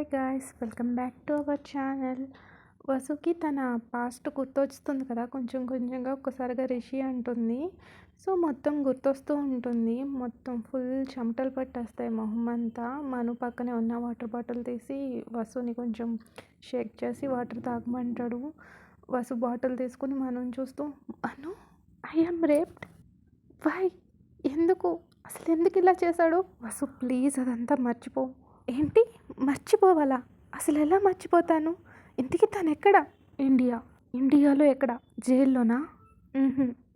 Hi guys welcome back to our channel. వసుకి తన past గుర్తొస్తుంది కదా కొంచెం కొంచెంగా ఒక్కసారిగా రిషి అంటుంది. సో మొత్తం గుర్తొస్తూ ఉంటుంది. మొత్తం ఫుల్ చెమటలు పట్టేస్తాయి మొహం అంతా. మను పక్కనే ఉన్న వాటర్ బాటిల్ తీసి వసుని కొంచెం షేక్ చేసి వాటర్ తాగమంటాడు. వసు బాటిల్ తీసుకుని మనం చూస్తూ అను ఐఎమ్ రేప్డ్. వై? ఎందుకు? అసలు ఎందుకు ఇలా చేశాడు? వసు ప్లీజ్ అదంతా మర్చిపో. ఏంటి? మర్చిపోవాలా? అసలు ఎలా మర్చిపోతాను? ఇంతకీ తను ఎక్కడ? ఇండియా. ఇండియాలో ఎక్కడ? జైల్లోనా?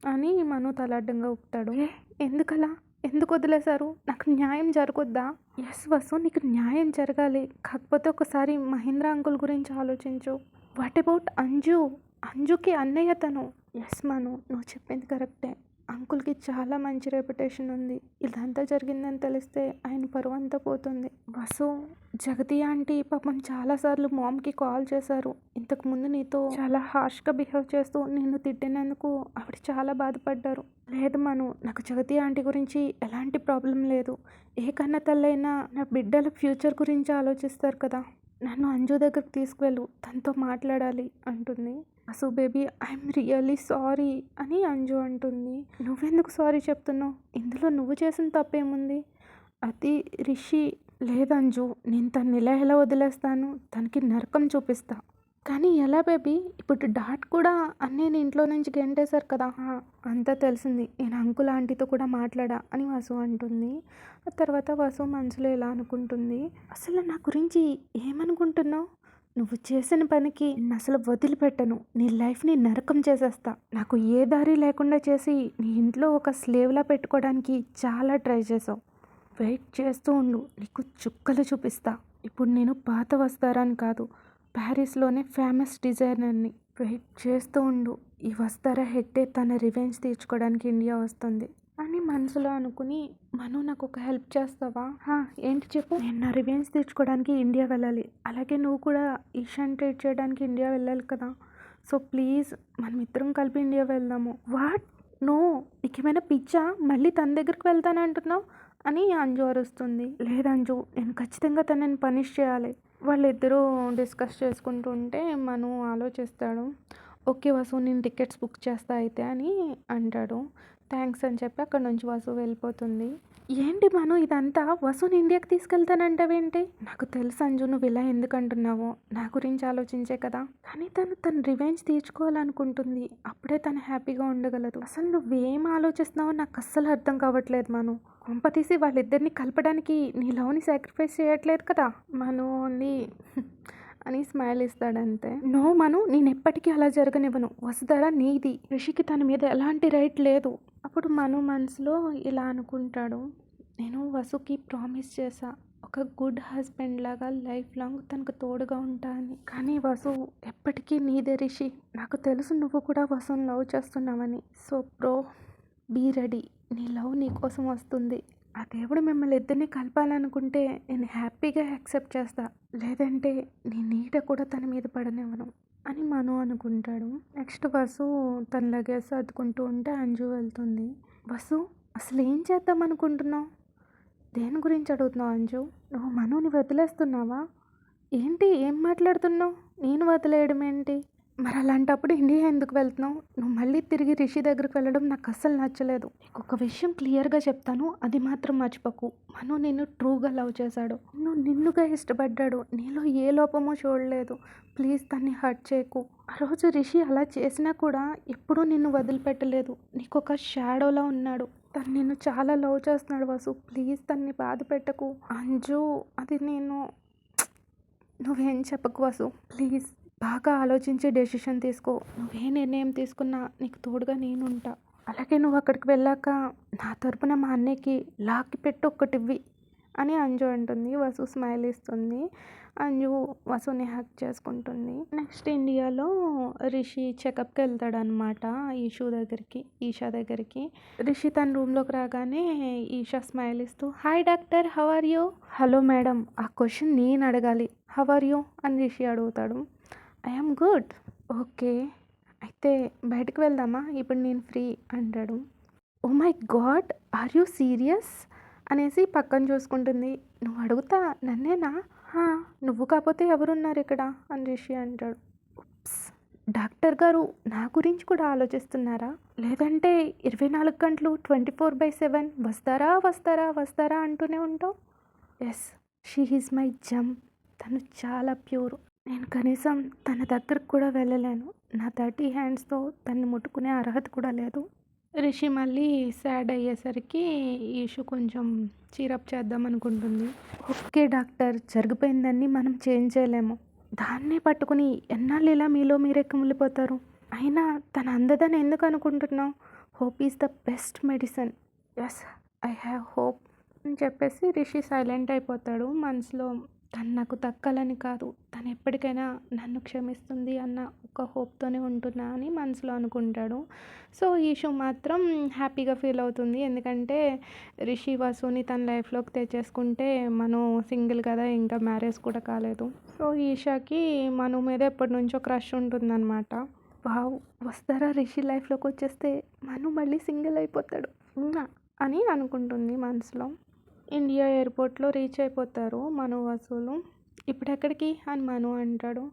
అని మను తలాడ్డంగా ఊపుతాడు "ఏ, ఎందుకలా? ఎందుకు వదిలేశారు? నాకు న్యాయం జరగొద్దా? ఎస్ వసు నీకు న్యాయం జరగాలి. కాకపోతే ఒకసారి మహేంద్ర అంకుల్ గురించి ఆలోచించు. What about Anju? అంజుకి అన్నయ్య తను. ఎస్ మను నువ్వు చెప్పింది కరెక్టే. అంకుల్కి చాలా మంచి రెప్యుటేషన్ ఉంది. ఇదంతా జరిగిందని తెలిస్తే ఆయన పరువు అంతా పోతుంది. వసు జగతి ఆంటీ పాపం చాలాసార్లు మామ్కి కాల్ చేశారు. ఇంతకు ముందు నీతో చాలా హార్ష్గా బిహేవ్ చేస్తూ నిన్ను తిట్టినందుకు ఆవిడ చాలా బాధపడ్డారు. లేదు మను నాకు జగతి ఆంటీ గురించి ఎలాంటి ప్రాబ్లం లేదు. ఏ కన్న తల్లైనా నా బిడ్డల ఫ్యూచర్ గురించి ఆలోచిస్తారు కదా. నన్ను అంజు దగ్గరకు తీసుకువెళ్ళు. తనతో మాట్లాడాలి అంటుంది. So baby I'm really sorry అని అంజు అంటుంది. నువ్వెందుకు సారీ చెప్తున్నావు? ఇందులో నువ్వు చేసిన తప్పేముంది? అది రిషి లేదంజు నేను తన్ని ఎలా ఎలా వదిలేస్తాను? తనకి నరకం చూపిస్తా. కానీ ఎలా బేబీ? ఇప్పుడు డాట్ కూడా అన్నయ్యని ఇంట్లో నుంచి గెంటేశారు కదా. అంతా తెలిసింది. నేను అంకుల్ ఆంటీతో కూడా మాట్లాడా అని వసు అంటుంది. ఆ తర్వాత వసు మనసులో ఎలా అనుకుంటుంది. అసలు నా గురించి ఏమనుకుంటున్నావు? నువ్వు చేసిన పనికి నిన్ను అసలు వదిలిపెట్టను. నీ లైఫ్ని నరకం చేసేస్తా. నాకు ఏ దారి లేకుండా చేసి నీ ఇంట్లో ఒక స్లేవ్లా పెట్టుకోవడానికి చాలా ట్రై చేసావు వెయిట్ చేస్తూ ఉండు. నీకు చుక్కలు చూపిస్తా. ఇప్పుడు నేను పాత వస్తారాని కాదు ప్యారిస్లోనే ఫేమస్ డిజైనర్ని. వెయిట్ చేస్తూ ఉండు. ఈ వస్తారా హెడ్డే తన రివెంజ్ తీర్చుకోవడానికి ఇండియా వస్తుంది. అని మనసులో అనుకుని మను నాకు ఒక హెల్ప్ చేస్తావా? "హా, ఏంటి చెప్పు? నేను నా రివెంజ్ తీర్చుకోవడానికి ఇండియా వెళ్ళాలి. అలాగే నువ్వు కూడా ఈశాన్ ట్రీట్ చేయడానికి ఇండియా వెళ్ళాలి కదా. సో ప్లీజ్ మనం ఇద్దరం కలిపి ఇండియా వెళ్దాము. వాట్? నో? నీకేమైనా పిచ్చా? మళ్ళీ తన దగ్గరికి వెళ్తానంటున్నావు అని అంజు అరుస్తుంది. లేదు అంజు నేను ఖచ్చితంగా తనని పనిష్ చేయాలి. వాళ్ళిద్దరూ డిస్కస్ చేసుకుంటూ ఉంటే మను ఆలోచిస్తాడు. ఓకే వసు నేను టికెట్స్ బుక్ చేస్తా అయితే అని అంటాడు. థ్యాంక్స్ అని చెప్పి అక్కడ నుంచి వసు వెళ్ళిపోతుంది. ఏంటి మను ఇదంతా? వసుని ఇండియాకి తీసుకెళ్తానంటావేంటి? నాకు తెలుసు అంజు నువ్వు ఇలా ఎందుకు అంటున్నావో నా గురించి ఆలోచించే కదా. కానీ తను తన రివెంజ్ తీర్చుకోవాలనుకుంటుంది. అప్పుడే తను హ్యాపీగా ఉండగలదు. అసలు నువ్వేం ఆలోచిస్తున్నావో నాకు అస్సలు అర్థం కావట్లేదు మను. కొంప తీసి వాళ్ళిద్దరిని కలపడానికి నీ లవ్ని సాక్రిఫైస్ చేయట్లేదు కదా. మను ఓన్లీ అని స్మైల్ ఇస్తాడంతే. నో మను నేను ఎప్పటికీ అలా జరగనివ్వను. వసుధర నీది రిషికి తన మీద ఎలాంటి రైట్ లేదు. అప్పుడు మను మనసులో ఇలా అనుకుంటాడు. నేను వసుకి ప్రామిస్ చేశా. ఒక గుడ్ హస్బెండ్ లాగా లైఫ్ లాంగ్ తనకు తోడుగా ఉంటాను కానీ వసు ఎప్పటికీ నీదే రిషి. నాకు తెలుసు నువ్వు కూడా వసుని లవ్ చేస్తున్నావని. So probably ready. నీ లవ్ నీ కోసం వస్తుంది. ఆ దేవుడు మిమ్మల్ని ఇద్దరిని కలపాలనుకుంటే నేను హ్యాపీగా యాక్సెప్ట్ చేస్తా. లేదంటే నీ నీడ కూడా తన మీద పడనివ్వను అని మను అనుకుంటాడు. నెక్స్ట్ వసు తన లగేజ్ సర్దుకుంటూ ఉంటే అంజు వెళ్తుంది. వసు అసలు ఏం చేద్దాం అనుకుంటున్నావు? దేని గురించి అడుగుతున్నావు అంజు? నువ్వు మనుని వదిలేస్తున్నావా? ఏంటి? ఏం మాట్లాడుతున్నావు? నేను వదిలేయడం ఏంటి మరి అలాంటప్పుడు ఇండియా ఎందుకు వెళ్తున్నావు? నువ్వు మళ్ళీ తిరిగి రిషి దగ్గరికి వెళ్ళడం నాకు అస్సలు నచ్చలేదు. నీకు ఒక విషయం క్లియర్గా చెప్తాను అది మాత్రం మర్చిపోకు. మను నిన్ను ట్రూగా లవ్ చేశాడు. నువ్వు నిన్నుగా ఇష్టపడ్డాడు. నీలో ఏ లోపమో చూడలేదు. ప్లీజ్ తన్ని హర్ట్ చేయకు. ఆ రోజు రిషి అలా చేసినా కూడా ఎప్పుడూ నిన్ను వదిలిపెట్టలేదు. నీకు ఒక షాడోలా ఉన్నాడు. తను నిన్ను చాలా లవ్ చేస్తున్నాడు వసు. ప్లీజ్ తన్ని బాధ పెట్టకు. అంజు అది నేను నువ్వేం చెప్పకు వసు. ప్లీజ్. బాగా ఆలోచించి డెసిషన్ తీసుకో. నువ్వే నిర్ణయం తీసుకున్నా నీకు తోడుగా నేనుంటా. అలాగే నువ్వు అక్కడికి వెళ్ళాక నా తరపున మా అన్నయ్యకి లాక్కి పెట్టి ఒక్కటివ్వి అని అంజు అంటుంది. వసు స్మైల్ ఇస్తుంది. అంజు వసుని హ్యాక్ చేసుకుంటుంది. నెక్స్ట్ ఇండియాలో రిషి చెకప్కి వెళ్తాడు అనమాట ఈషు దగ్గరికి ఈషా దగ్గరికి. రిషి తన రూమ్లోకి రాగానే ఈషా స్మైల్ ఇస్తూ hi doctor how are you? Hello madam ఆ క్వశ్చన్ నేను అడగాలి. How are you? అని రిషి అడుగుతాడు. ఐఎమ్ గుడ్ ఓకే అయితే బయటకు వెళ్దామా? ఇప్పుడు నేను ఫ్రీ అంటాడు. ఓ my god are you serious అనేసి పక్కన చూసుకుంటుంది. నువ్వు అడుగుతా నన్నేనా? నువ్వు కాకపోతే ఎవరున్నారు ఇక్కడ? అని రిషి అంటాడు. ఉప్స్ డాక్టర్ గారు నా గురించి కూడా ఆలోచిస్తున్నారా? లేదంటే ఇరవై నాలుగు గంటలు ట్వంటీ ఫోర్ బై సెవెన్ వస్తారా వస్తారా వస్తారా అంటూనే ఉంటావు? ఎస్ షీ ఈజ్ మై జమ్ తను చాలా ప్యూర్. నేను కనీసం తన దగ్గరకు కూడా వెళ్ళలేను. నా థర్టీ హ్యాండ్స్తో తన్ని ముట్టుకునే అర్హత కూడా లేదు. రిషి మళ్ళీ సాడ్ అయ్యేసరికి ఈషు కొంచెం చీరప్ చేద్దాం అనుకుంటుంది. ఓకే డాక్టర్ జరిగిపోయిందని మనం చేంజ్ చేయలేము. దాన్నే పట్టుకుని ఎన్నాళ్ళు ఇలా మీలో మీరే కుమిలిపోతారు అయినా తన అందదని ఎందుకు అనుకుంటున్నావు? Hope is the best medicine. Yes I have hope అని చెప్పేసి రిషి సైలెంట్ అయిపోతాడు. మనసులో తను నాకు దక్కాలని కాదు. తను ఎప్పటికైనా నన్ను క్షమిస్తుంది అన్న ఒక హోప్తోనే ఉంటున్నా అని మనసులో అనుకుంటాడు. సో ఈషు మాత్రం హ్యాపీగా ఫీల్ అవుతుంది. ఎందుకంటే రిషి వసుని తన లైఫ్లోకి తెచ్చేసుకుంటే మనం సింగిల్ కదా ఇంకా మ్యారేజ్ కూడా కాలేదు. సో ఈషాకి మను మీద ఎప్పటి నుంచో క్రష్ ఉంటుందన్నమాట. వావ్ వస్తారా రిషి లైఫ్లోకి వచ్చేస్తే? మను మళ్ళీ సింగిల్ అయిపోతాడు. అని అనుకుంటుంది మనసులో. ఇండియా ఎయిర్పోర్ట్లో రీచ్ అయిపోతారు మను వసూలు. ఇప్పుడు ఎక్కడికి అని మను అంటాడు.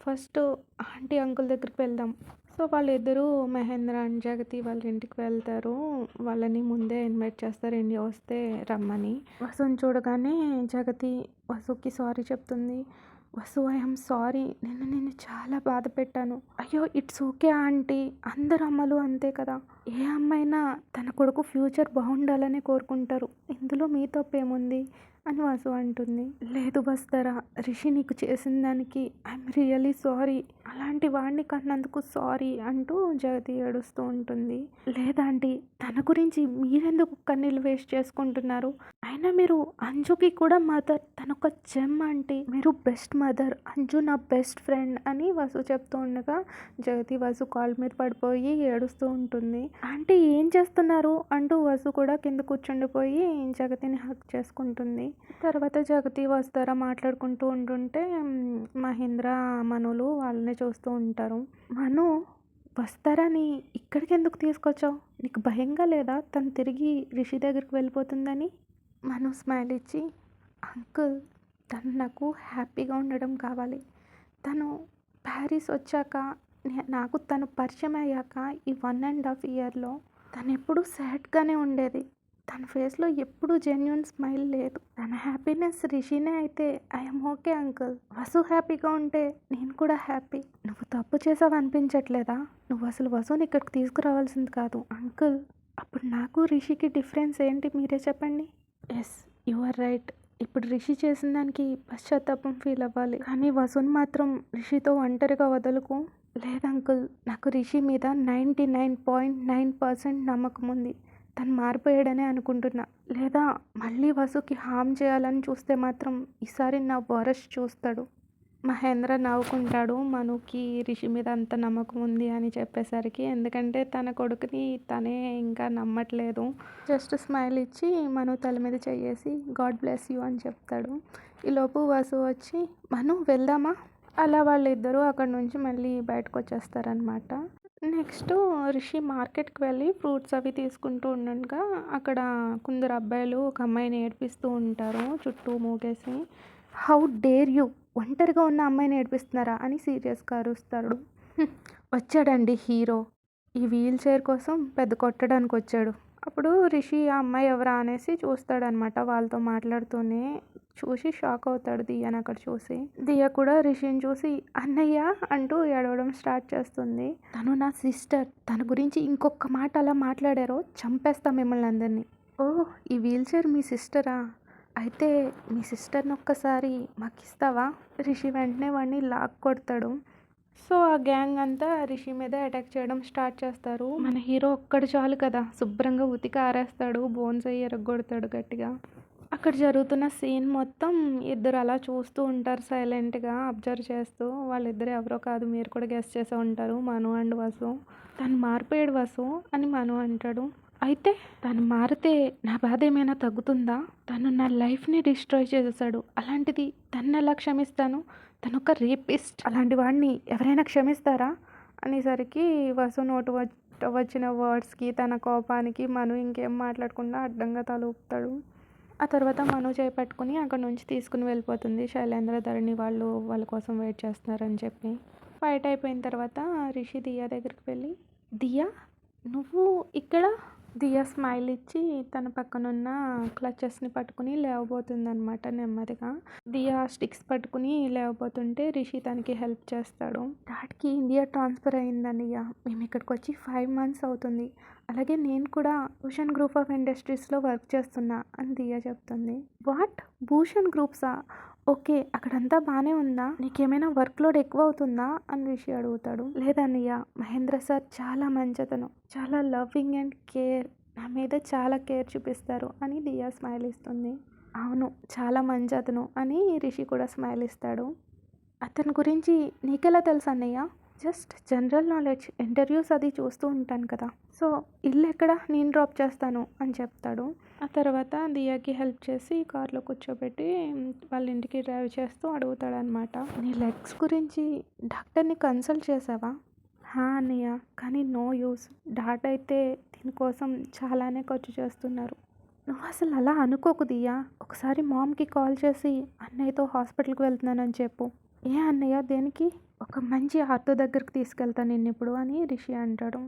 ఫస్ట్ ఆంటీ అంకుల్ దగ్గరికి వెళ్దాం. సో వాళ్ళిద్దరూ మహేంద్ర అండ్ జగతి వాళ్ళ ఇంటికి వెళ్తారు. వాళ్ళని ముందే ఇన్వైట్ చేస్తారు. ఇండియా వస్తే రమ్మని. వసుని చూడగానే జగతి వసుకి సారీ చెప్తుంది. వసు ఐఎమ్ సారీ నేను చాలా బాధ పెట్టాను. అయ్యో ఇట్స్ ఓకే ఆంటీ. అందరు అమ్మలు అంతే కదా. ఏ అమ్మైనా తన కొడుకు ఫ్యూచర్ బాగుండాలని కోరుకుంటారు. ఇందులో మీ తప్పేముంది? అని వాసు అంటుంది. లేదు బస్తరా రిషి నీకు చేసిన దానికి ఐఎమ్ రియలీ సారీ అలాంటి వాడిని కన్నందుకు సారీ అంటూ జగతి ఏడుస్తూ ఉంటుంది. లేదండి తన గురించి మీరెందుకు కన్నీళ్ళు వేస్ట్ చేసుకుంటున్నారు? అయినా మీరు అంజుకి కూడా మదర్ తనొక జెమ్ అంటే మీరు బెస్ట్ మదర్ అంజు నా బెస్ట్ ఫ్రెండ్ అని వసు చెప్తూ ఉండగా జగతి వసు కాల్ మీద పడిపోయి ఏడుస్తూ ఉంటుంది. ఆంటీ ఏం చేస్తున్నారు? అంటూ వసు కూడా కింద కూర్చుండిపోయి జగతిని హక్ చేసుకుంటుంది. తర్వాత జగతి వస్తారా మాట్లాడుకుంటూ ఉంటుంటే మహేంద్ర మనులు వాళ్ళని చూస్తూ ఉంటారు. మను వస్తారని ఇక్కడికి ఎందుకు తీసుకొచ్చావు? నీకు భయంగా లేదా? తను తిరిగి రిషి దగ్గరికి వెళ్ళిపోతుందని? మను స్మైల్ ఇచ్చి అంకుల్ తను నాకు హ్యాపీగా ఉండడం కావాలి. తను ప్యారిస్ వచ్చాక నాకు తను పరిచయం అయ్యాక ఈ వన్ అండ్ హాఫ్ ఇయర్లో తను ఎప్పుడూ సాడ్గానే ఉండేది. తన ఫేస్లో ఎప్పుడూ జెన్యున్ స్మైల్ లేదు. తన హ్యాపీనెస్ రిషినే అయితే ఐఎమ్ ఓకే అంకుల్. వసు హ్యాపీగా ఉంటే నేను కూడా హ్యాపీ. నువ్వు తప్పు చేసావు అనిపించట్లేదా? నువ్వు అసలు వసుని ఇక్కడికి తీసుకురావాల్సింది కాదు అంకుల్. అప్పుడు నాకు రిషికి డిఫరెన్స్ ఏంటి మీరే చెప్పండి. Yes you are right. ఇప్పుడు రిషి చేసిన దానికి పశ్చాత్తాపం ఫీల్ అవ్వాలి. కానీ వసుని మాత్రం రిషితో ఒంటరిగా వదలకు లేదు అంకుల్. నాకు రిషి మీద ninety nine point nine percent నమ్మకం ఉంది. తను మారిపోయాడనే అనుకుంటున్నా. లేదా మళ్ళీ వసుకి హామ్ చేయాలని చూస్తే మాత్రం ఈసారి నా వరస్ట్ చూస్తాడు. మహేంద్ర నవ్వుకుంటాడు. మనుకి రిషి మీద అంత నమ్మకం ఉంది అని చెప్పేసరికి ఎందుకంటే తన కొడుకుని తనే ఇంకా నమ్మట్లేదు. జస్ట్ స్మైల్ ఇచ్చి మను తల మీద చేసి గాడ్ బ్లెస్ యూ అని చెప్తాడు. ఈలోపు వసు వచ్చి మను వెళ్దామా? అలా వాళ్ళిద్దరూ అక్కడ నుంచి మళ్ళీ బయటకు వచ్చేస్తారనమాట నెక్స్ట్ రిషి మార్కెట్కి వెళ్ళి ఫ్రూట్స్ అవి తీసుకుంటూ ఉండగా అక్కడ కొందరు అబ్బాయిలు ఒక అమ్మాయిని ఏడిపిస్తూ ఉంటారు చుట్టూ మూగేసి. How dare you? ఒంటరిగా ఉన్న అమ్మాయిని ఏడిపిస్తున్నారా అని సీరియస్గా అరుస్తాడు. "హ్మ్, వచ్చాడండి హీరో. ఈ వీల్ చైర్ కోసం పెద్ద కొట్టడానికి వచ్చాడు అప్పుడు రిషి ఆ అమ్మాయి ఎవరా? అనేసి చూస్తాడనమాట వాళ్ళతో మాట్లాడుతూనే. చూసి షాక్ అవుతాడు దియాని అక్కడ చూసి. దియా కూడా రిషిని చూసి అన్నయ్య అంటూ ఏడవడం స్టార్ట్ చేస్తుంది. తను నా సిస్టర్. తన గురించి ఇంకొక మాట అలా మాట్లాడారో చంపేస్తా మిమ్మల్ని అందరినీ. ఓ ఈ వీల్ చైర్ మీ సిస్టరా? అయితే మీ సిస్టర్ని ఒక్కసారి మాకు ఇస్తావా రిషి వెంటనే వాడిని లాక్ కొడతాడు. సో ఆ గ్యాంగ్ అంతా రిషి మీద అటాక్ చేయడం స్టార్ట్ చేస్తారు. మన హీరో ఒక్కడు చాలు కదా. శుభ్రంగా ఉతికి ఆరేస్తాడు బోన్స్ అయ్యి ఎరగొడతాడు గట్టిగా. అక్కడ జరుగుతున్న సీన్ మొత్తం ఇద్దరు అలా చూస్తూ ఉంటారు సైలెంట్గా అబ్జర్వ్ చేస్తూ. వాళ్ళిద్దరు ఎవరో కాదు మీరు కూడా గెస్ట్ చేసే ఉంటారు మను అండ్ వసు. తను మారిపోయాడు వసు అని మను అంటాడు. అయితే తను మారితే నా బాధ ఏమైనా తగ్గుతుందా? తను నా లైఫ్ని డిస్ట్రాయ్ చేసేసాడు. అలాంటిది తను ఎలా క్షమిస్తాను? తను ఒక రేపిస్ట్. అలాంటి వాడిని ఎవరైనా క్షమిస్తారా? అనేసరికి వసు నోటు వచ్చిన వర్డ్స్కి తన కోపానికి మను ఇంకేం మాట్లాడకుండా అడ్డంగా తలూపుతాడు. ఆ తర్వాత మను చేపట్టుకుని అక్కడ నుంచి తీసుకుని వెళ్ళిపోతుంది. శైలేంద్ర ధరణి వాళ్ళు వాళ్ళ కోసం వెయిట్ చేస్తున్నారని చెప్పి. ఫైట్ అయిపోయిన తర్వాత రిషి దియా దగ్గరికి వెళ్ళి దియా నువ్వు ఇక్కడ దియా స్మైల్ ఇచ్చి తన పక్కనున్న క్లచెస్ని పట్టుకుని లేవబోతుందనమాట నెమ్మదిగా. దియా స్టిక్స్ పట్టుకుని లేవబోతుంటే రిషి తనకి హెల్ప్ చేస్తాడు. డాడ్కి ఇండియా ట్రాన్స్ఫర్ అయిందన్నయ్య మేము ఇక్కడికి వచ్చి ఫైవ్ మంత్స్ అవుతుంది. అలాగే నేను కూడా భూషణ్ గ్రూప్ ఆఫ్ ఇండస్ట్రీస్లో వర్క్ చేస్తున్నా అని దియా చెప్తుంది. వాట్? భూషణ్ గ్రూప్సా? ఓకే అక్కడంతా బాగానే ఉందా? నీకేమైనా వర్క్ లోడ్ ఎక్కువ అవుతుందా అని రిషి అడుగుతాడు. లేదన్నయ్య మహేంద్ర సార్ చాలా మంచితను. చాలా లవింగ్ అండ్ కేర్. నా మీద చాలా కేర్ చూపిస్తారు అని దియా స్మైల్ ఇస్తుంది అవును చాలా మంచి అతను అని రిషి కూడా స్మైల్ ఇస్తాడు అతని గురించి నీకెలా తెలుసు అన్నయ్య జస్ట్ జనరల్ నాలెడ్జ్ ఇంటర్వ్యూస్ అది చూస్తూ ఉంటాను కదా. సో ఇల్లు ఎక్కడ? నేను డ్రాప్ చేస్తాను అని చెప్తాడు. ఆ తర్వాత దియాకి హెల్ప్ చేసి కార్లో కూర్చోబెట్టి వాళ్ళ ఇంటికి డ్రైవ్ చేస్తూ అడుగుతాడు అనమాట నీ లెగ్స్ గురించి డాక్టర్ని కన్సల్ట్ చేసావా? హా అన్నయ్య కానీ నో యూస్. డాట్ అయితే దీనికోసం చాలానే ఖర్చు చేస్తున్నారు. నువ్వు అసలు అలా అనుకోకు దియా. ఒకసారి మామ్కి కాల్ చేసి అన్నయ్యతో హాస్పిటల్కి వెళ్తున్నానని చెప్పు. ఏ అన్నయ్య దేనికి? ఒక మంచి ఆర్తో దగ్గరికి తీసుకెళ్తాను నిన్ను ఇప్పుడు అని రిషి అంటాడు.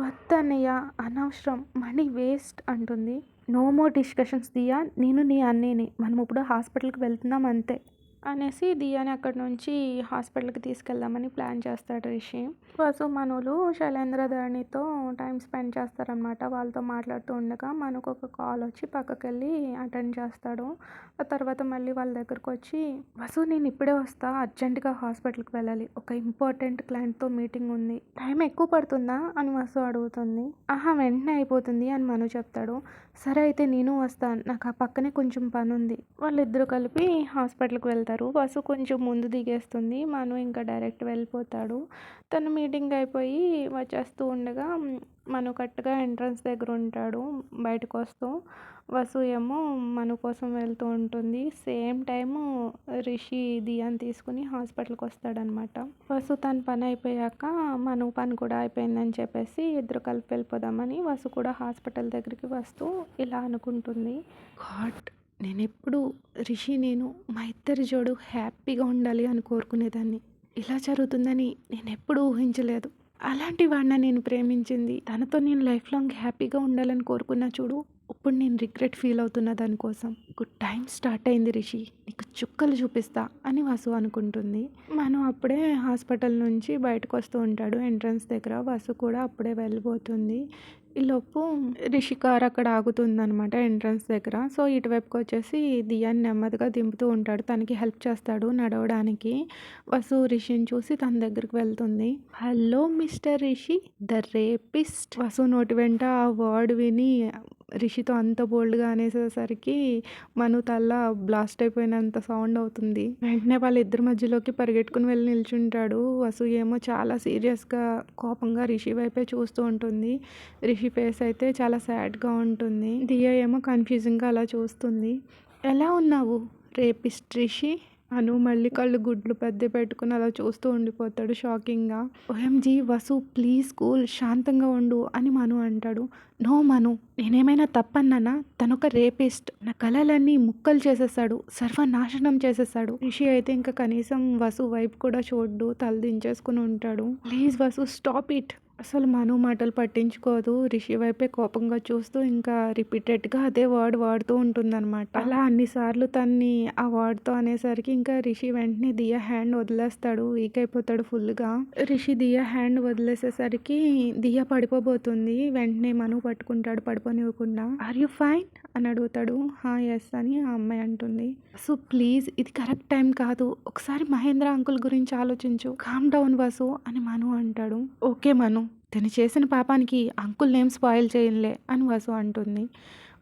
వద్దన్నయ్య అనవసరం. మనీ వేస్ట్ అంటుంది. No more discussions Diya. నేను నీ అన్నయ్యని. మనం ఇప్పుడు హాస్పిటల్కి వెళ్తున్నాం అంతే. అనేసి దియాని అక్కడ నుంచి హాస్పిటల్కి తీసుకెళ్దామని ప్లాన్ చేస్తాడు రిషి. వసు మనులు శైలేంద్ర ధరణితో టైం స్పెండ్ చేస్తారనమాట వాళ్ళతో మాట్లాడుతూ ఉండగా మనకు ఒక కాల్ వచ్చి పక్కకి వెళ్ళి అటెండ్ చేస్తాడు. ఆ తర్వాత మళ్ళీ వాళ్ళ దగ్గరకు వచ్చి వసు నేను ఇప్పుడే వస్తా. అర్జెంటుగా హాస్పిటల్కి వెళ్ళాలి. ఒక ఇంపార్టెంట్ క్లయింట్తో మీటింగ్ ఉంది. టైం ఎక్కువ పడుతుందా? అని వసు అడుగుతుంది. ఆహా వెంటనే అయిపోతుంది అని మను చెప్తాడు. సరే అయితే నేను వస్తాను. నాకు ఆ పక్కనే కొంచెం పని ఉంది వాళ్ళిద్దరూ కలిపి హాస్పిటల్కి వెళ్తారు. వసు కొంచెం ముందు దిగేస్తుంది. మను ఇంకా డైరెక్ట్ వెళ్ళిపోతాడు. తను మీటింగ్ అయిపోయి వచ్చేస్తూ ఉండగా మను కరెక్ట్గా ఎంట్రన్స్ దగ్గర ఉంటాడు. బయటకు వస్తూ వసు ఏమో మను కోసం వెళ్తూ ఉంటుంది. సేమ్ టైము రిషి దియాన్ తీసుకుని హాస్పిటల్కి వస్తాడనమాట. వసు తన పని అయిపోయాక మను పని కూడా అయిపోయిందని చెప్పేసి ఇద్దరు కలిపి వెళ్ళిపోదామని వసు కూడా హాస్పిటల్ దగ్గరికి వస్తూ ఇలా అనుకుంటుంది. గాడ్. నేను ఎప్పుడు రిషి నేను మా ఇద్దరి జోడు హ్యాపీగా ఉండాలి అని కోరుకునేదాన్ని. ఇలా జరుగుతుందని నేను ఎప్పుడూ ఊహించలేదు. అలాంటి వాడిన నేను ప్రేమించింది. తనతో నేను లైఫ్ లాంగ్ హ్యాపీగా ఉండాలని కోరుకున్నా చూడు ఇప్పుడు నేను రిగ్రెట్ ఫీల్ అవుతున్నా దానికోసం గుడ్ టైం స్టార్ట్ అయింది రిషి నీకు చుక్కలు చూపిస్తా అని వాసు అనుకుంటుంది. మనం అప్పుడే హాస్పిటల్ నుంచి బయటకు వస్తూ ఉంటాడు. ఎంట్రన్స్ దగ్గర వాసు కూడా అప్పుడే వెళ్ళిపోతుంది. ఈలోపు రిషికార్ అక్కడ ఆగుతుందనమాట ఎంట్రన్స్ దగ్గర. సో ఇటువైపుకి వచ్చేసి దియాన్ని నెమ్మదిగా దింపుతూ ఉంటాడు. తనకి హెల్ప్ చేస్తాడు నడవడానికి. వసు రిషిని చూసి తన దగ్గరికి వెళ్తుంది. Hello mister Rishi the rapist. Vasu నోటి వెంట ఆ వర్డ్ విని రిషితో అంత బోల్డ్గా అనేసేసరికి మను తల్ల బ్లాస్ట్ అయిపోయినంత సౌండ్ అవుతుంది. వెంటనే వాళ్ళ ఇద్దరి మధ్యలోకి పరిగెట్టుకుని వెళ్ళి నిల్చుంటాడు. వసు ఏమో చాలా సీరియస్గా కోపంగా రిషి వైపే చూస్తూ ఉంటుంది. రిషి ఫేస్ అయితే చాలా సాడ్గా ఉంటుంది. దియా ఏమో కన్ఫ్యూజింగ్గా అలా చూస్తుంది. ఎలా ఉన్నావు? రేపిస్ట్ రిషి? అను మళ్ళీ కళ్ళు గుడ్లు పెద్ద పెట్టుకుని అలా చూస్తూ ఉండిపోతాడు షాకింగ్గా. ఓఎంజీ వసు ప్లీజ్ కూల్ శాంతంగా ఉండు అని మను అంటాడు. నో మను నేనేమైనా తప్పన్నానా? తనొక రేపిస్ట్. నా కళలన్నీ ముక్కలు చేసేసాడు సర్వనాశనం చేసేసాడు రిషి అయితే ఇంకా కనీసం వసు వైపు కూడా చూడ్డు తల దించేసుకుని ఉంటాడు. Please Vasu stop it. అసలు మను మాటలు పట్టించుకోదు. రిషి వైపే కోపంగా చూస్తూ ఇంకా రిపీటెడ్గా అదే వర్డ్ వాడుతూ ఉంటుందన్నమాట. అలా అన్నిసార్లు తన్ని ఆ వర్డ్తో అనేసరికి ఇంకా రిషి వెంటనే దియా హ్యాండ్ వదిలేస్తాడు. వీక్ అయిపోతాడు ఫుల్గా. రిషి దియా హ్యాండ్ వదిలేసేసరికి దియా పడిపోబోతుంది. వెంటనే మను పట్టుకుంటాడు పడిపోనివ్వకుండా. ఆర్ యు ఫైన్ అని అడుగుతాడు. హా ఎస్ అని ఆ అమ్మాయి అంటుంది. సో ప్లీజ్ ఇది కరెక్ట్ టైం కాదు. ఒకసారి మహేంద్ర అంకుల్ గురించి ఆలోచించు. కామ్ డౌన్ వసు అని మను అంటాడు. ఓకే మను. తను చేసిన పాపానికి అంకుల్ నేమ్ స్పాయిల్ చేయలే అని వసు అంటుంది.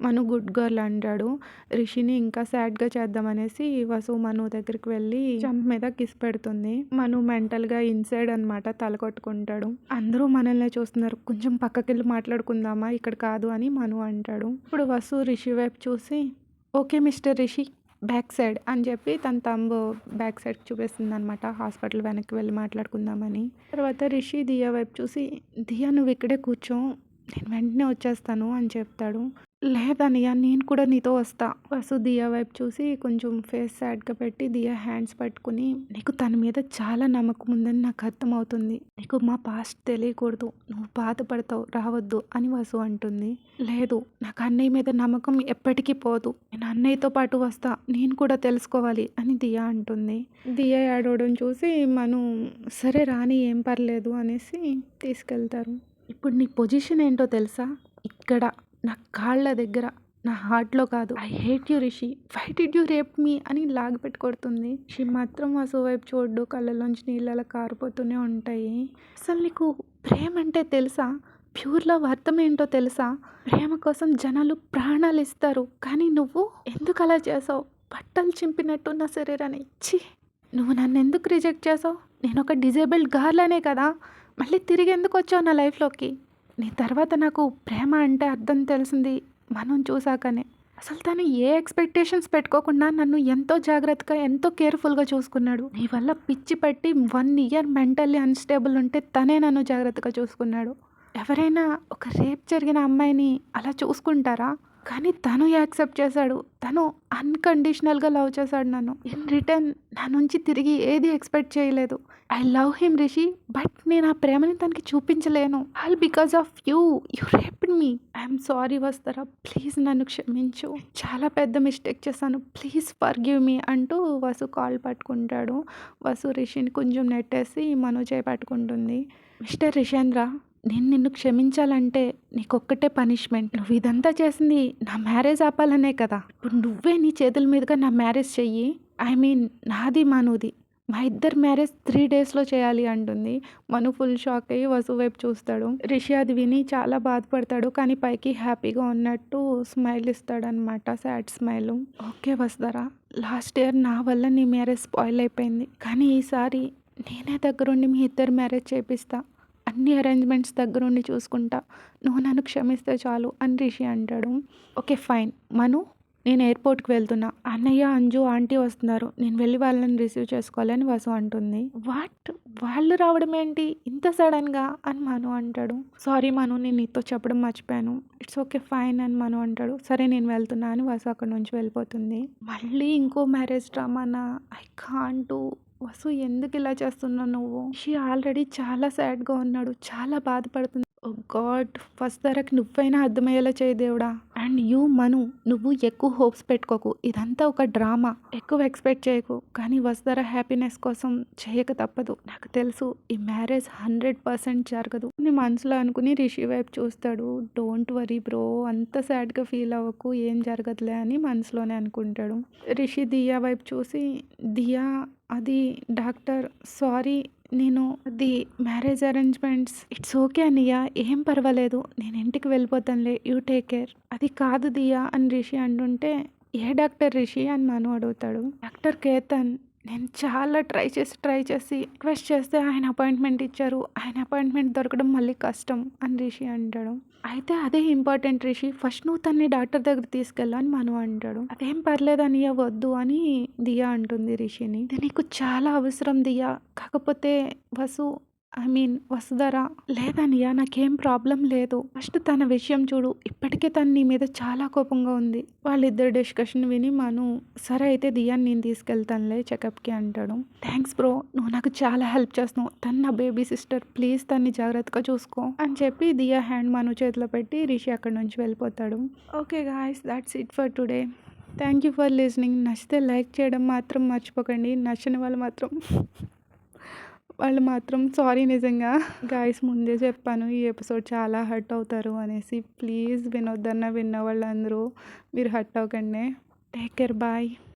మను గుడ్ గర్ల్ అంటాడు. రిషిని ఇంకా సాడ్గా చేద్దామనేసి వసు మను దగ్గరికి వెళ్ళి జంప్ మీద కిస్ పెడుతుంది. మను మెంటల్గా ఇన్సైడ్ అనమాట తల కొట్టుకుంటాడు. అందరూ మనల్ని చూస్తున్నారు. కొంచెం పక్కకెళ్ళి మాట్లాడుకుందామా? ఇక్కడ కాదు అని మను అంటాడు. ఇప్పుడు వసు రిషి వైపు చూసి okay mister Rishi back side అని చెప్పి తన తంబు బ్యాక్ సైడ్ చూపిస్తుంది అనమాట హాస్పిటల్ వెనక్కి వెళ్ళి మాట్లాడుకుందామని. తర్వాత రిషి దియా వైపు చూసి దియా నువ్వు ఇక్కడే కూర్చో. నేను వెంటనే వచ్చేస్తాను అని చెప్తాడు. లేదన్నయ్య నేను కూడా నీతో వస్తా. వసు దియా వైపు చూసి కొంచెం ఫేస్ సాడ్గా పెట్టి దియా హ్యాండ్స్ పట్టుకుని నీకు తన మీద చాలా నమ్మకం ఉందని నాకు అర్థమవుతుంది. నీకు మా పాస్ట్ తెలియకూడదు. నువ్వు బాధపడతావు రావద్దు అని వసు అంటుంది. లేదు నాకు అన్నయ్య మీద నమ్మకం ఎప్పటికీ పోదు. నేను అన్నయ్యతో పాటు వస్తా. నేను కూడా తెలుసుకోవాలి అని దియా అంటుంది. దియా ఆడవడం చూసి మనం సరే రాని ఏం పర్లేదు అనేసి తీసుకెళ్తారు. ఇప్పుడు నీ పొజిషన్ ఏంటో తెలుసా? ఇక్కడ. నా కాళ్ళ దగ్గర నా హార్ట్లో కాదు. I hate you Rishi why did you rape me అని లాగి పెట్టి కొడుతుంది షీ మాత్రం వసు వైపు చూడ్డు కళ్ళలోంచి నీళ్ళలా కారిపోతూనే ఉంటాయి. అసలు నీకు ప్రేమ అంటే తెలుసా? ప్యూర్ లవ్ అర్థం ఏంటో తెలుసా? ప్రేమ కోసం జనాలు ప్రాణాలు ఇస్తారు. కానీ నువ్వు ఎందుకు అలా చేసావు? బట్టలు చింపినట్టు నా శరీరాన్ని. ఇచ్చి నువ్వు నన్ను ఎందుకు రిజెక్ట్ చేసావు? నేను ఒక డిజేబుల్డ్ గర్ల్ కదా. మళ్ళీ తిరిగి ఎందుకు వచ్చావు నా లైఫ్లోకి? నీ తర్వాత నాకు ప్రేమ అంటే అర్థం తెలిసింది మనం చూసాకనే. అసలు తను ఏ ఎక్స్పెక్టేషన్స్ పెట్టుకోకుండా నన్ను ఎంతో జాగ్రత్తగా ఎంతో కేర్ఫుల్గా చూసుకున్నాడు. నీ వల్ల పిచ్చి పట్టి వన్ ఇయర్ మెంటల్లీ అన్స్టేబుల్ ఉంటే తనే నన్ను జాగ్రత్తగా చూసుకున్నాడు. ఎవరైనా ఒక రేప్ జరిగిన అమ్మాయిని అలా చూసుకుంటారా? కానీ తను యాక్సెప్ట్ చేశాడు. తను అన్కండిషనల్గా లవ్ చేశాడు నన్ను. ఇన్ రిటర్న్ నా నుంచి తిరిగి ఏది ఎక్స్పెక్ట్ చేయలేదు. I love him Rishi but నేను ఆ ప్రేమని తనకి చూపించలేను. All because of you you raped me. I'm sorry Vasudhara please నన్ను క్షమించు. చాలా పెద్ద మిస్టేక్ చేశాను. ప్లీజ్ ఫర్ గివ్ మీ అంటూ వసు కాల్ పట్టుకుంటాడు. వసు రిషిని కొంచెం నెట్టేసి మనోజయ్ పట్టుకుంటుంది. మిస్టర్ రిషేంద్ర నేను నిన్ను క్షమించాలంటే నీకొక్కటే పనిష్మెంట్. నువ్వు ఇదంతా చేసింది నా మ్యారేజ్ ఆపాలనే కదా. ఇప్పుడు నువ్వే నీ చేతుల మీదుగా నా మ్యారేజ్ చెయ్యి. ఐ మీన్ నాది మనూది. మా ఇద్దరు మ్యారేజ్ త్రీ డేస్లో చేయాలి అంటుంది. మను ఫుల్ షాక్ అయ్యి వసు వైపు చూస్తాడు. రిషి అది విని చాలా బాధపడతాడు కానీ పైకి హ్యాపీగా ఉన్నట్టు smile ఇస్తాడనమాట sad smile. Okay Vasudhara last year నా వల్ల నీ మ్యారేజ్ స్పాయిల్ అయిపోయింది. కానీ ఈసారి నేనే దగ్గరుండి మీ ఇద్దరు మ్యారేజ్ చేపిస్తా. అన్ని అరేంజ్మెంట్స్ దగ్గరుండి చూసుకుంటా. నువ్వు నన్ను క్షమిస్తే చాలు అని రిషి అంటాడు. Okay fine. మను నేను ఎయిర్పోర్ట్కి వెళ్తున్నా. అన్నయ్య అంజు ఆంటీ వస్తున్నారు. నేను వెళ్ళి వాళ్ళని రిసీవ్ చేసుకోవాలని వసు అంటుంది. వాట్? వాళ్ళు రావడం ఏంటి? ఇంత సడన్గా? అని మను అంటాడు. సారీ మను నేను నీతో చెప్పడం మర్చిపోయాను. ఇట్స్ ఓకే ఫైన్ అని మను అంటాడు. సరే నేను వెళ్తున్నా అని వసు అక్కడ నుంచి వెళ్ళిపోతుంది. మళ్ళీ ఇంకో మ్యారేజ్ డ్రామానా ఐ కాంటూ వసు ఎందుకు ఇలా చేస్తున్నావు నువ్వు? షీ ఆల్రెడీ చాలా సాడ్గా ఉన్నాడు చాలా బాధపడుతుంది. గాడ్ ఫస్ట్ ధరకు నువ్వైనా అర్థమయ్యేలా చేయి దేవుడా. అండ్ యూ మను నువ్వు ఎక్కువ హోప్స్ పెట్టుకోకు. ఇదంతా ఒక డ్రామా ఎక్కువ ఎక్స్పెక్ట్ చేయకు. కానీ వసుధర హ్యాపీనెస్ కోసం చేయక తప్పదు. నాకు తెలుసు ఈ మ్యారేజ్ హండ్రెడ్ పర్సెంట్ జరగదు. నీ మనసులో అనుకుని రిషి వైపు చూస్తాడు. డోంట్ వరీ బ్రో అంత సాడ్గా ఫీల్ అవ్వకు. ఏం జరగదులే అని మనసులోనే అనుకుంటాడు. రిషి దియా వైపు చూసి దియా అది డాక్టర్ సారీ నేను అది మ్యారేజ్ అరేంజ్మెంట్స్ ఇట్స్ ఓకే అనియా ఏం పర్వాలేదు నేను ఇంటికి వెళ్ళిపోతానులే యూ టేక్ కేర్. అది కాదు దియా అని రిషి అంటుంటే ఏ డాక్టర్ రిషి అని మను అడుగుతాడు. డాక్టర్ కేతన్ నేను చాలా ట్రై చేసి ట్రై చేసి రిక్వెస్ట్ చేస్తే ఆయన అపాయింట్మెంట్ ఇచ్చారు. ఆయన అపాయింట్మెంట్ దొరకడం మళ్ళీ కష్టం అని రిషి అంటాడు. అయితే అదే ఇంపార్టెంట్ రిషి ఫస్ట్ నువ్వు తన్ని డాక్టర్ దగ్గర తీసుకెళ్ళని మను అంటాడు. అదేం పర్లేదు అని వద్దు అని దియా అంటుంది రిషిని. నీకు చాలా అవసరం దియా కాకపోతే వసు ఐ మీన్ వసుధర లేదనియా నాకేం ప్రాబ్లం లేదు. ఫస్ట్ తన విషయం చూడు. ఇప్పటికే తను నీ మీద చాలా కోపంగా ఉంది. వాళ్ళిద్దరు డిస్కషన్ విని మను సరే అయితే దియాన్ని నేను తీసుకెళ్తానులే చెకప్కి అంటాడు. థ్యాంక్స్ బ్రో నువ్వు నాకు చాలా హెల్ప్ చేస్తున్నావు. తను నా బేబీ సిస్టర్ ప్లీజ్ తన్ని జాగ్రత్తగా చూసుకో. అని చెప్పి దియా హ్యాండ్ మను చేతిలో పెట్టి రిషి అక్కడ నుంచి వెళ్ళిపోతాడు. Okay guys that's it for today. Thank you for listening నచ్చితే లైక్ చేయడం మాత్రం మర్చిపోకండి. నచ్చని వాళ్ళు మాత్రం వాళ్ళు మాత్రం సారీ నిజంగా గాయస్ ముందే చెప్పాను ఈ ఎపిసోడ్ చాలా హర్ట్ అవుతారు అనేసి. ప్లీజ్ వినొద్దన్న విన్న వాళ్ళందరూ మీరు హర్ట్ అవ్వకండి. Take care bye